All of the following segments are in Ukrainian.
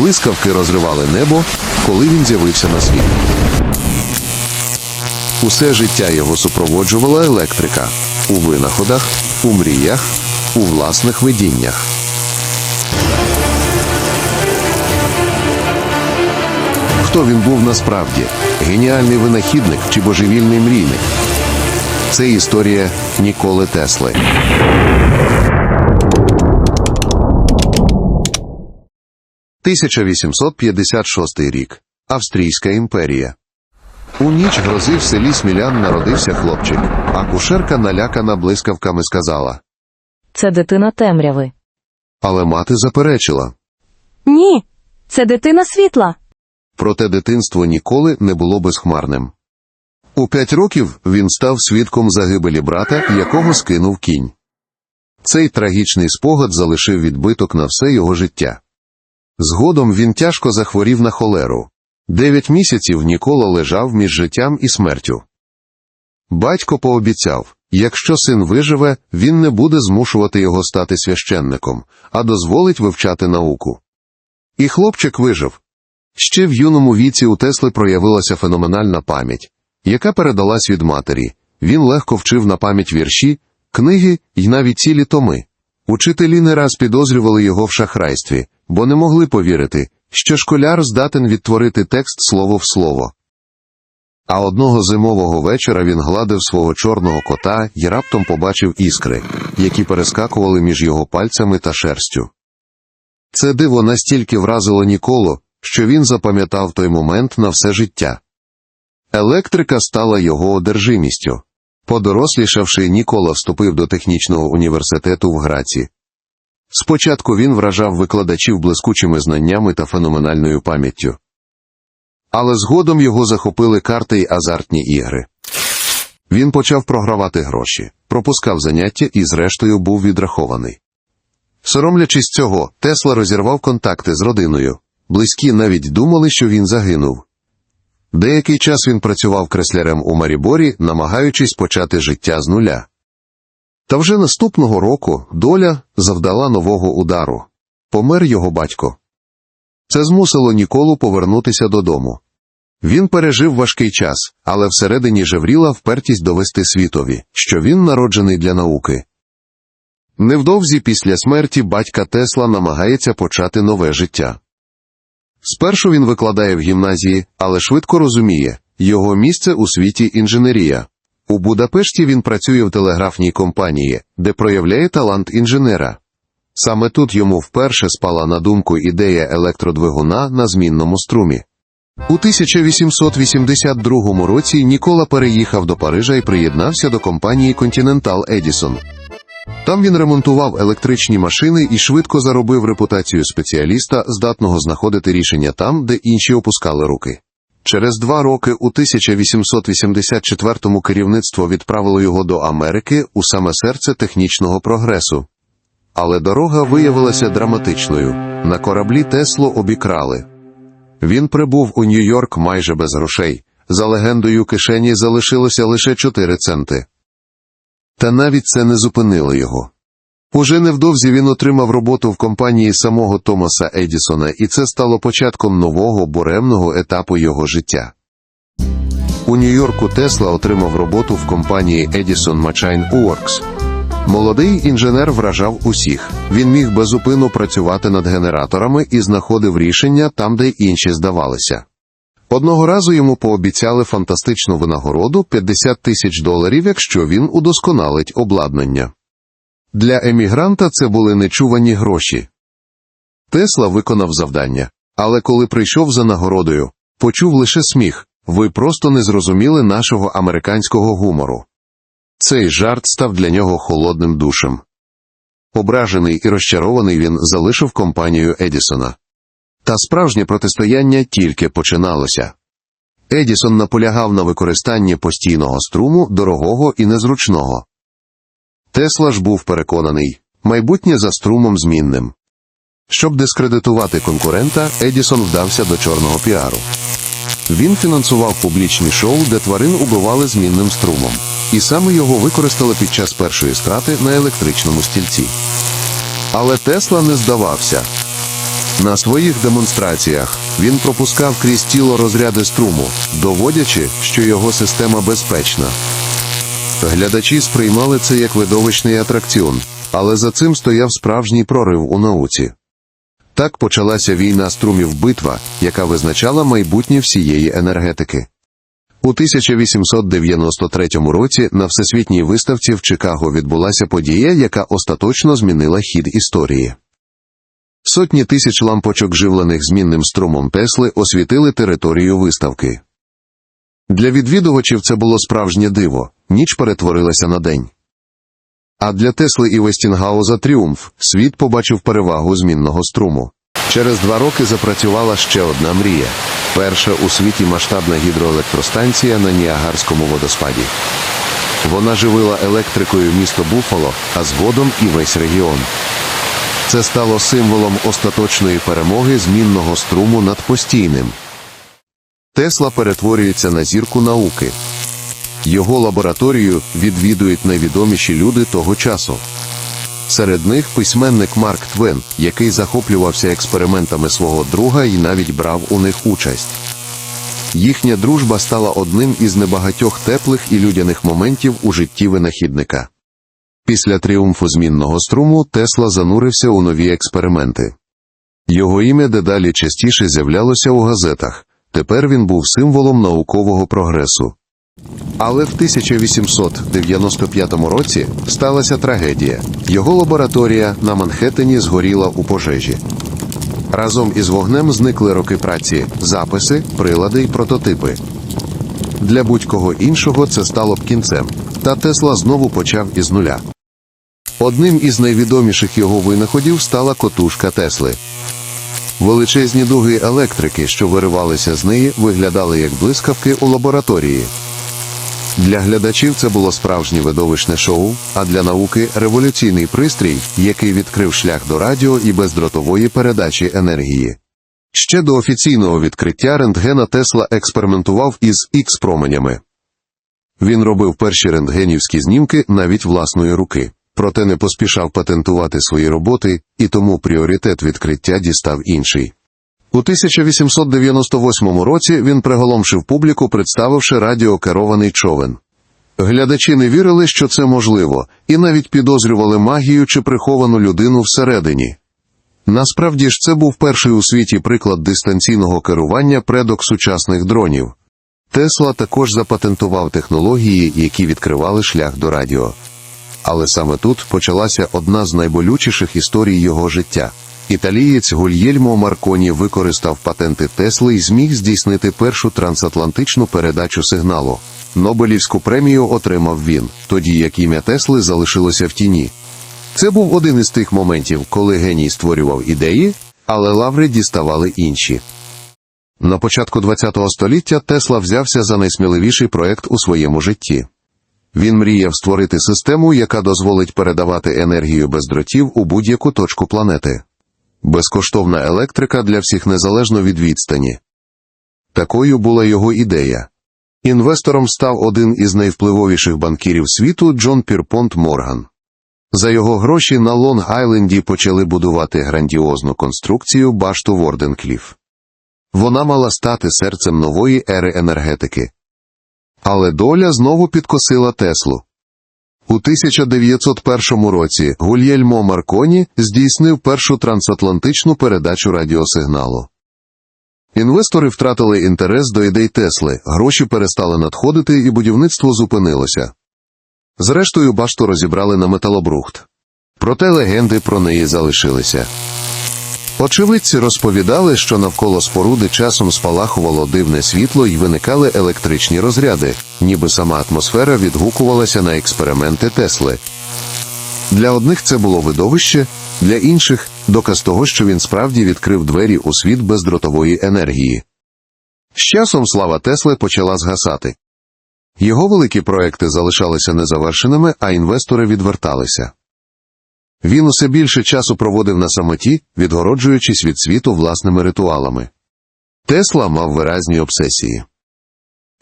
Блискавки розривали небо, коли він з'явився на світ. Усе життя його супроводжувала електрика у винаходах, у мріях, у власних видіннях. Хто він був насправді? Геніальний винахідник чи божевільний мрійник? Це історія Ніколи Тесли. – 1856 рік. Австрійська імперія. У ніч грози в селі Смілян народився хлопчик, а кушерка налякана блискавками сказала. Це дитина темряви. Але мати заперечила. Ні, це дитина світла. Проте дитинство ніколи не було безхмарним. У п'ять років він став свідком загибелі брата, якого скинув кінь. Цей трагічний спогад залишив відбиток на все його життя. Згодом він тяжко захворів на холеру. Дев'ять місяців Нікола лежав між життям і смертю. Батько пообіцяв, якщо син виживе, він не буде змушувати його стати священником, а дозволить вивчати науку. І хлопчик вижив. Ще в юному віці у Тесли проявилася феноменальна пам'ять, яка передалась від матері. Він легко вчив на пам'ять вірші, книги й навіть цілі томи. Учителі не раз підозрювали його в шахрайстві, бо не могли повірити, що школяр здатен відтворити текст слово в слово. А одного зимового вечора він гладив свого чорного кота і раптом побачив іскри, які перескакували між його пальцями та шерстю. Це диво настільки вразило Ніколу, що він запам'ятав той момент на все життя. Електрика стала його одержимістю. Подорослішавши, Нікола вступив до технічного університету в Граці. Спочатку він вражав викладачів блискучими знаннями та феноменальною пам'яттю. Але згодом його захопили карти й азартні ігри. Він почав програвати гроші, пропускав заняття і, зрештою, був відрахований. Соромлячись цього, Тесла розірвав контакти з родиною. Близькі навіть думали, що він загинув. Деякий час він працював креслярем у Маріборі, намагаючись почати життя з нуля. Та вже наступного року доля завдала нового удару. Помер його батько. Це змусило Ніколу повернутися додому. Він пережив важкий час, але всередині жевріла впертість довести світові, що він народжений для науки. Невдовзі після смерті батька Тесла намагається почати нове життя. Спершу він викладає в гімназії, але швидко розуміє, його місце у світі інженерія. У Будапешті він працює в телеграфній компанії, де проявляє талант інженера. Саме тут йому вперше спала на думку ідея електродвигуна на змінному струмі. У 1882 році Нікола переїхав до Парижа і приєднався до компанії Continental Edison. Там він ремонтував електричні машини і швидко заробив репутацію спеціаліста, здатного знаходити рішення там, де інші опускали руки. Через два роки у 1884-му керівництво відправило його до Америки у саме серце технічного прогресу. Але дорога виявилася драматичною. На кораблі Тесло обікрали. Він прибув у Нью-Йорк майже без грошей. За легендою кишені залишилося лише 4 центи. Та навіть це не зупинило його. Уже невдовзі він отримав роботу в компанії самого Томаса Едісона, і це стало початком нового буремного етапу його життя. У Нью-Йорку Тесла отримав роботу в компанії Edison Machine Works. Молодий інженер вражав усіх. Він міг безупину працювати над генераторами і знаходив рішення там, де інші здавалися. Одного разу йому пообіцяли фантастичну винагороду 50 тисяч доларів, якщо він удосконалить обладнання. Для емігранта це були нечувані гроші. Тесла виконав завдання, але коли прийшов за нагородою, почув лише сміх ви просто не зрозуміли нашого американського гумору. Цей жарт став для нього холодним душем. Ображений і розчарований він залишив компанію Едісона. Та справжнє протистояння тільки починалося. Едісон наполягав на використанні постійного струму, дорогого і незручного. Тесла ж був переконаний майбутнє за струмом змінним. Щоб дискредитувати конкурента, Едісон вдався до чорного піару. Він фінансував публічні шоу, де тварин убивали змінним струмом, і саме його використали під час першої страти на електричному стільці. Але Тесла не здавався. На своїх демонстраціях він пропускав крізь тіло розряди струму, доводячи, що його система безпечна. Глядачі сприймали це як видовищний атракціон, але за цим стояв справжній прорив у науці. Так почалася війна струмів битва, яка визначала майбутнє всієї енергетики. У 1893 році на всесвітній виставці в Чикаго відбулася подія, яка остаточно змінила хід історії. Сотні тисяч лампочок, живлених змінним струмом Тесли, освітили територію виставки. Для відвідувачів це було справжнє диво, ніч перетворилася на день. А для Тесли і Вестінгауза тріумф світ побачив перевагу змінного струму. Через два роки запрацювала ще одна мрія перша у світі масштабна гідроелектростанція на Ніагарському водоспаді. Вона живила електрикою місто Буфало, а згодом і весь регіон. Це стало символом остаточної перемоги змінного струму над постійним. Тесла перетворюється на зірку науки. Його лабораторію відвідують найвідоміші люди того часу. Серед них письменник Марк Твен, який захоплювався експериментами свого друга і навіть брав у них участь. Їхня дружба стала одним із небагатьох теплих і людяних моментів у житті винахідника. Після тріумфу змінного струму Тесла занурився у нові експерименти. Його ім'я дедалі частіше з'являлося у газетах. Тепер він був символом наукового прогресу. Але в 1895 році сталася трагедія. Його лабораторія на Манхеттені згоріла у пожежі. Разом із вогнем зникли роки праці, записи, прилади й прототипи. Для будь-кого іншого це стало б кінцем, та Тесла знову почав із нуля. Одним із найвідоміших його винаходів стала котушка Тесли. Величезні дуги електрики, що виривалися з неї, виглядали як блискавки у лабораторії. Для глядачів це було справжнє видовищне шоу, а для науки революційний пристрій, який відкрив шлях до радіо і бездротової передачі енергії. Ще до офіційного відкриття рентгена Тесла експериментував із Х-променями. Він робив перші рентгенівські знімки навіть власної руки, проте не поспішав патентувати свої роботи, і тому пріоритет відкриття дістав інший. У 1898 році він приголомшив публіку, представивши радіокерований човен. Глядачі не вірили, що це можливо, і навіть підозрювали магію чи приховану людину всередині. Насправді ж це був перший у світі приклад дистанційного керування предок сучасних дронів. Тесла також запатентував технології, які відкривали шлях до радіо. Але саме тут почалася одна з найболючіших історій його життя. Італієць Гульєльмо Марконі використав патенти Тесли і зміг здійснити першу трансатлантичну передачу сигналу. Нобелівську премію отримав він, тоді як ім'я Тесли залишилося в тіні. Це був один із тих моментів, коли геній створював ідеї, але лаври діставали інші. На початку ХХ століття Тесла взявся за найсміливіший проект у своєму житті. Він мріяв створити систему, яка дозволить передавати енергію без дротів у будь-яку точку планети. Безкоштовна електрика для всіх незалежно від відстані. Такою була його ідея. Інвестором став один із найвпливовіших банкірів світу Джон Пірпонт Морган. За його гроші на Лонг-Айленді почали будувати грандіозну конструкцію башту Ворденкліф. Вона мала стати серцем нової ери енергетики. Але доля знову підкосила Теслу. У 1901 році Гульєльмо Марконі здійснив першу трансатлантичну передачу радіосигналу. Інвестори втратили інтерес до ідей Тесли, гроші перестали надходити і будівництво зупинилося. Зрештою, башту розібрали на металобрухт. Проте легенди про неї залишилися. Очевидці розповідали, що навколо споруди часом спалахувало дивне світло і виникали електричні розряди, ніби сама атмосфера відгукувалася на експерименти Тесли. Для одних це було видовище, для інших доказ того, що він справді відкрив двері у світ бездротової енергії. З часом слава Тесли почала згасати. Його великі проекти залишалися незавершеними, а інвестори відверталися. Він усе більше часу проводив на самоті, відгороджуючись від світу власними ритуалами. Тесла мав виразні обсесії.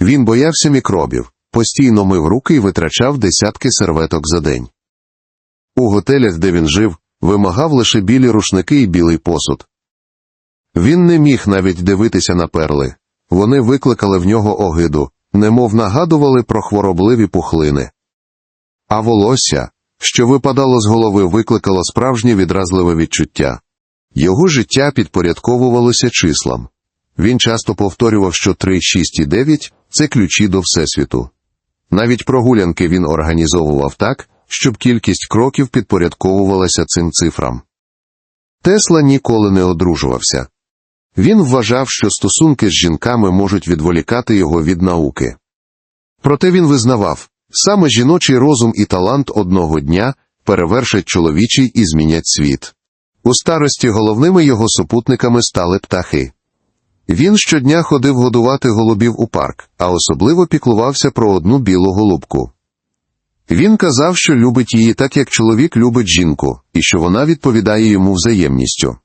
Він боявся мікробів, постійно мив руки і витрачав десятки серветок за день. У готелях, де він жив, вимагав лише білі рушники і білий посуд. Він не міг навіть дивитися на перли. Вони викликали в нього огиду, немов нагадували про хворобливі пухлини. А волосся, що випадало з голови, викликало справжнє відразливе відчуття. Його життя підпорядковувалося числам. Він часто повторював, що 3, 6 і 9 – це ключі до Всесвіту. Навіть прогулянки він організовував так, щоб кількість кроків підпорядковувалася цим цифрам. Тесла ніколи не одружувався. Він вважав, що стосунки з жінками можуть відволікати його від науки. Проте він визнавав, саме жіночий розум і талант одного дня перевершать чоловічий і змінять світ. У старості головними його супутниками стали птахи. Він щодня ходив годувати голубів у парк, а особливо піклувався про одну білу голубку. Він казав, що любить її так, як чоловік любить жінку, і що вона відповідає йому взаємністю.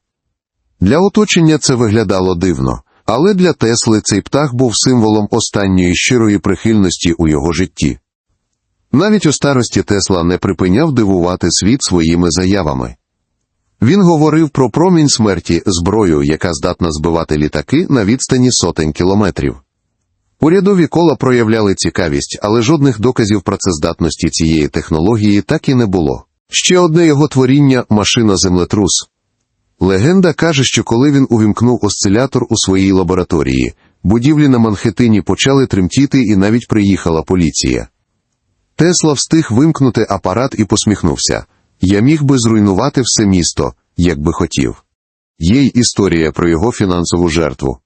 Для оточення це виглядало дивно, але для Тесли цей птах був символом останньої щирої прихильності у його житті. Навіть у старості Тесла не припиняв дивувати світ своїми заявами. Він говорив про промінь смерті, зброю, яка здатна збивати літаки на відстані сотень кілометрів. Урядові кола проявляли цікавість, але жодних доказів працездатності цієї технології так і не було. Ще одне його творіння машина землетрус. Легенда каже, що коли він увімкнув осцилятор у своїй лабораторії, будівлі на Манхеттині почали тремтіти і навіть приїхала поліція. Тесла встиг вимкнути апарат і посміхнувся. Я міг би зруйнувати все місто, як би хотів. Є й історія про його фінансову жертву.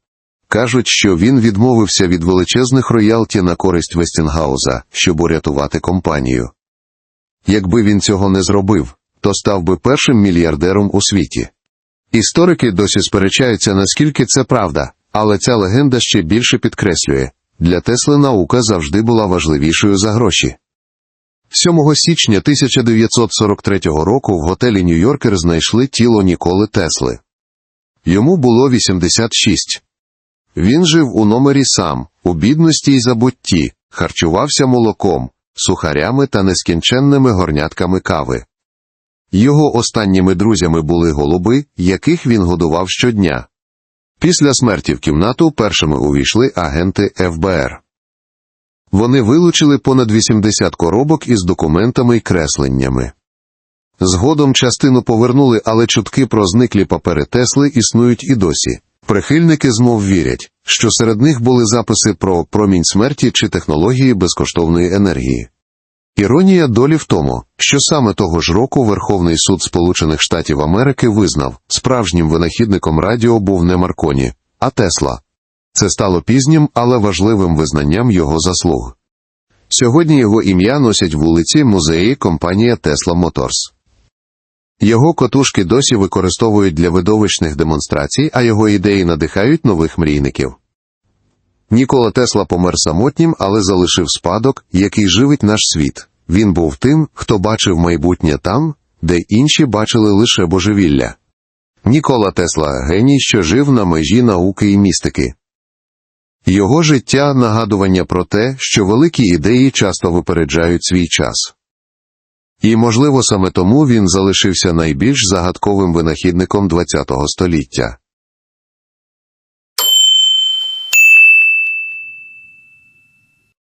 Кажуть, що він відмовився від величезних роялті на користь Вестінгауза, щоб урятувати компанію. Якби він цього не зробив, то став би першим мільярдером у світі. Історики досі сперечаються, наскільки це правда, але ця легенда ще більше підкреслює для Тесли наука завжди була важливішою за гроші. 7 січня 1943 року в готелі Нью-Йоркер знайшли тіло Ніколи Тесли. Йому було 86. Він жив у номері сам, у бідності й забутті, харчувався молоком, сухарями та нескінченними горнятками кави. Його останніми друзями були голуби, яких він годував щодня. Після смерті в кімнату першими увійшли агенти ФБР. Вони вилучили понад 80 коробок із документами й кресленнями. Згодом частину повернули, але чутки про зниклі папери Тесли існують і досі. Прихильники змов вірять, що серед них були записи про промінь смерті чи технології безкоштовної енергії. Іронія долі в тому, що саме того ж року Верховний суд Сполучених Штатів Америки визнав, справжнім винахідником радіо був не Марконі, а Тесла. Це стало пізнім, але важливим визнанням його заслуг. Сьогодні його ім'я носять вулиці музеї компанія Tesla Motors. Його котушки досі використовують для видовищних демонстрацій, а його ідеї надихають нових мрійників. Нікола Тесла помер самотнім, але залишив спадок, який живить наш світ. Він був тим, хто бачив майбутнє там, де інші бачили лише божевілля. Нікола Тесла геній, що жив на межі науки і містики. Його життя нагадування про те, що великі ідеї часто випереджають свій час. І, можливо, саме тому він залишився найбільш загадковим винахідником ХХ століття.